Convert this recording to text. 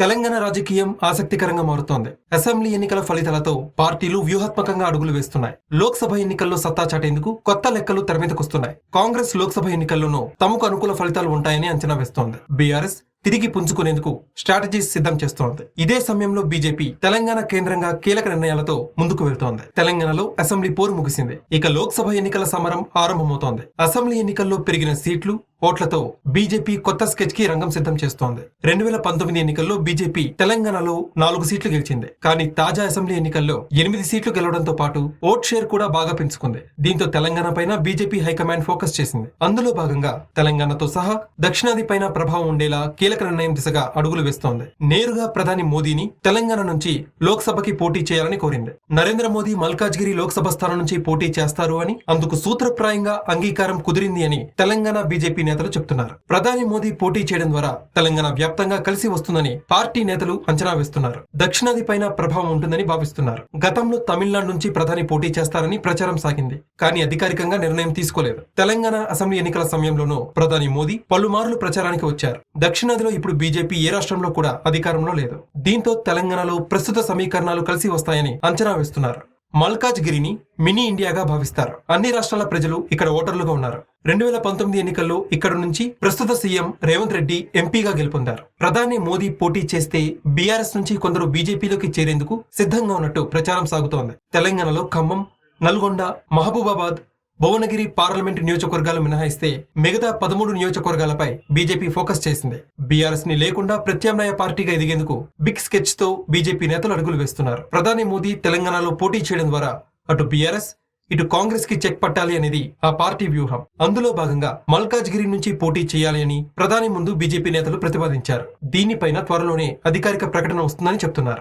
తెలంగాణ రాజకీయం ఆసక్తికరంగా మారుతోంది. అసెంబ్లీ ఎన్నికల ఫలితాలతో పార్టీలు వ్యూహాత్మకంగా అడుగులు వేస్తున్నాయి. లోక్సభ ఎన్నికల్లో సత్తా చాటేందుకు కొత్త లెక్కలు తెరమీదకొస్తున్నాయి కాంగ్రెస్ లోక్సభ ఎన్నికల్లోనూ తమకు అనుకూల ఫలితాలు ఉంటాయని అంచనా వేస్తోంది. బీఆర్ఎస్ తిరిగి పుంజుకునేందుకు స్ట్రాటజీస్ సిద్ధం చేస్తోంది. ఇదే సమయంలో బీజేపీ తెలంగాణ కేంద్రంగా కీలక నిర్ణయాలతో ముందుకు వెళ్తోంది. తెలంగాణలో అసెంబ్లీ పోరు ముగిసింది. ఇక లోక్సభ ఎన్నికల సమరం ఆరంభమవుతోంది. అసెంబ్లీ ఎన్నికల్లో పెరిగిన సీట్లు ఓట్లతో బీజేపీ కొత్త స్కెచ్కి రంగం సిద్ధం చేస్తోంది. రెండు వేల పంతొమ్మిది ఎన్నికల్లో బీజేపీ తెలంగాణలో నాలుగు సీట్లు గెలిచింది. కానీ తాజా అసెంబ్లీ ఎన్నికల్లో ఎనిమిది సీట్లు గెలవడంతో పాటు ఓట్ షేర్ కూడా బాగా పెంచుకుంది. దీంతో తెలంగాణ పైన బీజేపీ హైకమాండ్ ఫోకస్ చేసింది. అందులో భాగంగా తెలంగాణతో సహా దక్షిణాది పైన ప్రభావం ఉండేలా కీలక నిర్ణయం దిశగా అడుగులు వేస్తోంది. నేరుగా ప్రధాని మోదీని తెలంగాణ నుంచి లోక్సభకి పోటీ చేయాలని కోరింది. నరేంద్ర మోదీ మల్కాజ్గిరి లోక్సభ స్థానం నుంచి పోటీ చేస్తారు అని అందుకు సూత్రప్రాయంగా అంగీకారం కుదిరింది అని తెలంగాణ బీజేపీ నేతలు చెబుతున్నారు ప్రధాని మోదీ పోటీ చేయడం ద్వారా తెలంగాణ వ్యాప్తంగా కలిసి వస్తుందని పార్టీ నేతలు అంచనా వేస్తున్నారు. దక్షిణాది పైన ప్రభావం ఉంటుందని భావిస్తున్నారు. గతంలో తమిళనాడు నుంచి ప్రధాని పోటీ చేస్తారని ప్రచారం సాగింది. కానీ అధికారికంగా నిర్ణయం తీసుకోలేదు. తెలంగాణ అసెంబ్లీ ఎన్నికల సమయంలోనూ ప్రధాని మోదీ పలుమార్లు ప్రచారానికి వచ్చారు. దక్షిణాదిలో ఇప్పుడు బీజేపీ ఏ రాష్ట్రంలో కూడా అధికారంలో లేదు. దీంతో తెలంగాణలో ప్రస్తుత సమీకరణాలు కలిసి వస్తాయని అంచనా వేస్తున్నారు. మల్కాజ్గిరిని మినీ ఇండియాగా భావిస్తారు. అన్ని రాష్ట్రాల ప్రజలు ఇక్కడ ఓటర్లుగా ఉన్నారు. రెండు వేల పంతొమ్మిది ఎన్నికల్లో ఇక్కడ నుంచి ప్రస్తుత సీఎం రేవంత్ రెడ్డి ఎంపీగా గెలుపొందారు. ప్రధాని మోదీ పోటీ చేస్తే బీఆర్ఎస్ నుంచి కొందరు బీజేపీలోకి చేరేందుకు సిద్ధంగా ఉన్నట్టు ప్రచారం సాగుతోంది. తెలంగాణలో ఖమ్మం నల్గొండ మహబూబాబాద్ భువనగిరి పార్లమెంటు నియోజకవర్గాలు మినహాయిస్తే మిగతా పదమూడు నియోజకవర్గాలపై బీజేపీ ఫోకస్ చేసింది. బీఆర్ఎస్ని లేకుండా ప్రత్యామ్నాయ పార్టీగా ఎదిగేందుకు బిగ్ స్కెచ్తో బీజేపీ నేతలు అడుగులు వేస్తున్నారు. ప్రధాని మోదీ తెలంగాణలో పోటీ చేయడం ద్వారా అటు బీఆర్ఎస్ ఇటు కాంగ్రెస్కి చెక్ పట్టాలి అనేది ఆ పార్టీ వ్యూహం. అందులో భాగంగా మల్కాజ్గిరి నుంచి పోటీ చేయాలి అని ప్రధాని ముందు బీజేపీ నేతలు ప్రతిపాదించారు. దీనిపైన త్వరలోనే అధికారిక ప్రకటన వస్తుందని చెప్తున్నారు.